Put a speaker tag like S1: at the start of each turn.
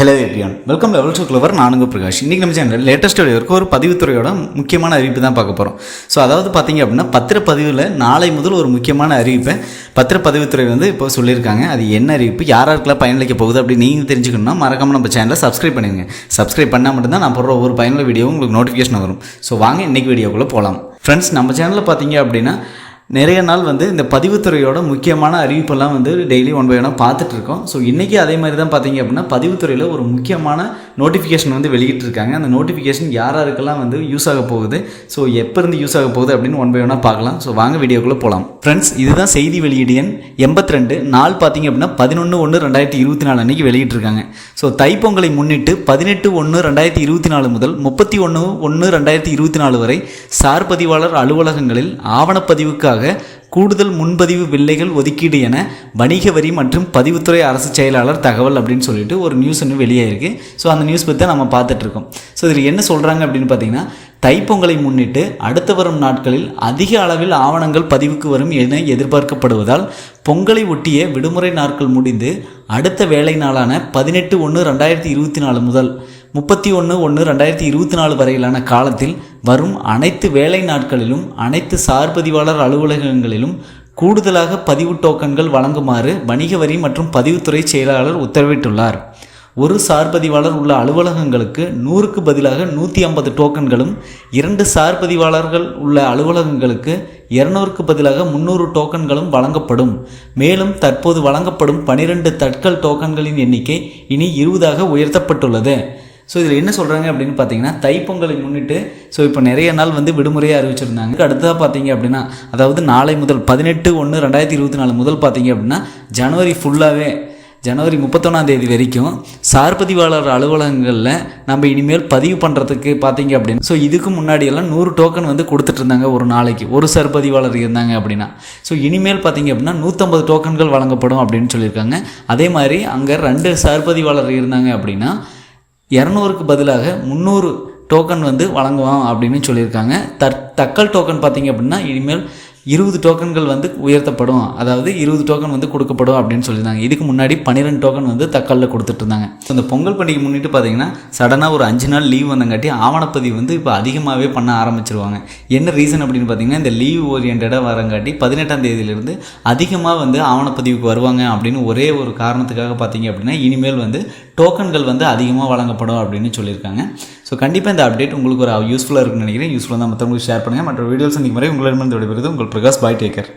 S1: Hello everyone welcome level to clever நானுங்க பிரகாஷ். இன்றைக்கி நம்ம சேனல் லேட்டஸ்ட் இருக்க ஒரு பதிவுத்துறையோட முக்கியமான அறிவிப்பு தான் பார்க்க போகிறோம் ஸோ அதாவது பார்த்தீங்க அப்படின்னா பத்திரப்பதிவில் நாளை முதல் ஒரு முக்கியமான அறிவிப்பை பத்திரப்பதிவுத்துறை வந்து இப்போ சொல்லியிருக்காங்க. அது என்ன அறிவிப்பு? யார் யாருக்கெல்லாம் பயனளிக்க போகுது அப்படின்னு நீங்கள் தெரிஞ்சுக்கணும்னா மறக்காமல் நம்ம சேனலை சப்ஸ்கிரைப் பண்ணுங்க சப்ஸ்கிரைப் பண்ணால் மட்டும்தான் நான் போடுற ஒரு பயனுள்ள வீடியோ உங்களுக்கு நோட்டிஃபிகேஷன் வரும். ஸோ வாங்க இன்றைக்கி வீடியோக்குள்ளே போகலாம் ஃப்ரெண்ட்ஸ் நம்ம சேனலில் பார்த்தீங்க அப்படின்னா நிறைய நாள் வந்து இந்த பதிவுத்துறையோட முக்கியமான அறிவிப்பெல்லாம் வந்து டெய்லி ஒன் பை ஒன்னாக பார்த்துட்டு இருக்கோம் ஸோ இன்றைக்கி அதே மாதிரி தான் பார்த்தீங்க அப்படின்னா பதிவுத்துறையில் ஒரு முக்கியமான நோட்டிஃபிகேஷன் வந்து வெளியிட்டிருக்காங்க. அந்த நோட்டிஃபிகேஷன் யார் யாருக்கெல்லாம் வந்து யூஸ் ஆக போகுது? ஸோ எப்போ இருந்து யூஸ் ஆக போகுது அப்படின்னு ஒன் பை ஒன்னாக பார்க்கலாம். ஸோ வாங்க வீடியோக்குள்ளே போகலாம் ஃப்ரெண்ட்ஸ் இதுதான் செய்தி வெளியீடு எண் எண்பத்தி ரெண்டு நாள் பார்த்தீங்க அப்படின்னா பதினொன்று ஒன்று ரெண்டாயிரத்தி இருபத்தி நாலு அன்றைக்கி வெளியிட்டிருக்காங்க. ஸோ தைப்பொங்கலை முன்னிட்டு பதினெட்டு ஒன்று ரெண்டாயிரத்தி இருபத்தி நாலு முதல் முப்பத்தி ஒன்று ஒன்று ரெண்டாயிரத்தி இருபத்தி நாலு வரை சார் பதிவாளர் அலுவலகங்களில் ஆவணப்பதிவுக்காக கூடுதல் முன்பதிவு வில்லைகள் ஒதுக்கீடு என வணிக வரி மற்றும் பதிவுத்துறை அரசு செயலாளர் தகவல் அப்படின்னு சொல்லிட்டு ஒரு நியூஸ் ஒன்று வெளியாயிருக்கு. ஸோ அந்த நியூஸ் பற்றி தான் நம்ம பார்த்துட்ருக்கோம். ஸோ இதில் என்ன சொல்கிறாங்க அப்படின்னு பார்த்தீங்கன்னா தைப்பொங்கலை முன்னிட்டு அடுத்து வரும் நாட்களில் அதிக அளவில் ஆவணங்கள் பதிவுக்கு வரும் என எதிர்பார்க்கப்படுவதால் பொங்கலை ஒட்டிய விடுமுறை நாட்கள் முடிந்து அடுத்த வேலை நாளான பதினெட்டு ஒன்று ரெண்டாயிரத்தி இருபத்தி நாலு முதல் முப்பத்தி ஒன்று ஒன்று ரெண்டாயிரத்தி இருபத்தி நாலு வரையிலான காலத்தில் வரும் அனைத்து வேலை நாட்களிலும் அனைத்து சார்பதிவாளர் அலுவலகங்களிலும் கூடுதலாக பதிவு டோக்கன்கள் வழங்குமாறு வணிக வரி மற்றும் பதிவுத்துறை செயலாளர் உத்தரவிட்டுள்ளார். ஒரு சார்பதிவாளர் உள்ள அலுவலகங்களுக்கு நூறுக்கு பதிலாக நூற்றி ஐம்பது டோக்கன்களும் இரண்டு சார்பதிவாளர்கள் உள்ள அலுவலகங்களுக்கு இருநூறுக்கு பதிலாக முந்நூறு டோக்கன்களும் வழங்கப்படும். மேலும் தற்போது வழங்கப்படும் பனிரெண்டு தட்கல் டோக்கன்களின் எண்ணிக்கை இனி இருபதாக உயர்த்தப்பட்டுள்ளது. ஸோ இதில் என்ன சொல்கிறாங்க அப்படின்னு பார்த்தீங்கன்னா தைப்பொங்கலை முன்னிட்டு ஸோ இப்போ நிறைய நாள் வந்து விடுமுறையாக அறிவிச்சிருந்தாங்க. அடுத்ததாக பார்த்தீங்க அப்படின்னா அதாவது நாளை முதல் பதினெட்டு ஒன்று ரெண்டாயிரத்தி இருபத்தி நாலு முதல் பார்த்தீங்க அப்படின்னா ஜனவரி ஃபுல்லாகவே ஜனவரி முப்பத்தொன்னாம் தேதி வரைக்கும் சார்பதிவாளர் அலுவலகங்களில் நம்ம இனிமேல் பதிவு பண்ணுறதுக்கு பார்த்தீங்க அப்படின்னு ஸோ இதுக்கு முன்னாடியெல்லாம் நூறு டோக்கன் வந்து கொடுத்துட்டு இருந்தாங்க ஒரு நாளைக்கு. ஒரு சார்பதிவாளர் இருந்தாங்க அப்படின்னா. ஸோ இனிமேல் பார்த்தீங்க அப்படின்னா நூற்றம்பது டோக்கன்கள் வழங்கப்படும் அப்படின்னு சொல்லியிருக்காங்க. அதே மாதிரி அங்கே ரெண்டு சார்பதிவாளர் இருந்தாங்க அப்படின்னா இரநூறுக்கு பதிலாக முந்நூறு டோக்கன் வந்து வழங்குவோம் அப்படின்னு சொல்லியிருக்காங்க. தற் தக்கல் டோக்கன் பார்த்தீங்க அப்படின்னா இனிமேல் இருபது டோக்கன்கள் வந்து உயர்த்தப்படும். அதாவது இருபது டோக்கன் வந்து கொடுக்கப்படும் அப்படின்னு சொல்லியிருந்தாங்க. இதுக்கு முன்னாடி பன்னிரெண்டு டோக்கன் வந்து தக்கலில் கொடுத்துட்டு இருந்தாங்க இந்த பொங்கல் பண்டிகை முன்னிட்டு பார்த்தீங்கன்னா சடனாக ஒரு அஞ்சு நாள் லீவ் வந்தங்காட்டி ஆவணப்பதிவு வந்து இப்போ அதிகமாகவே பண்ண ஆரம்பிச்சிருவாங்க. என்ன ரீசன் அப்படின்னு பார்த்தீங்கன்னா இந்த லீவ் ஓரியன்டாக வரங்காட்டி பதினெட்டாம் தேதியிலிருந்து அதிகமாக வந்து ஆவணப்பதிவுக்கு வருவாங்க அப்படின்னு ஒரே ஒரு காரணத்துக்காக பார்த்தீங்க அப்படின்னா இனிமேல் வந்து டோக்கன்கள் வந்து அதிகமாக வழங்கப்படும் அப்படின்னு சொல்லியிருக்காங்க. ஸோ கண்டிப்பாக இந்த அப்டேட் உங்களுக்கு ஒரு யூஸ்ஃபுல்லாக இருக்குன்னு நினைக்கிறேன். யூஸ்ஃபுல்லாக தான் மற்றவங்களுக்கு ஷேர் பண்ணுங்கள் மற்ற வீடியோஸ் இன்றைக்கு முறை உங்களிடமிருந்து விடைபெறுது உங்கள் பிரகாஷ் பாய் டேக்கர்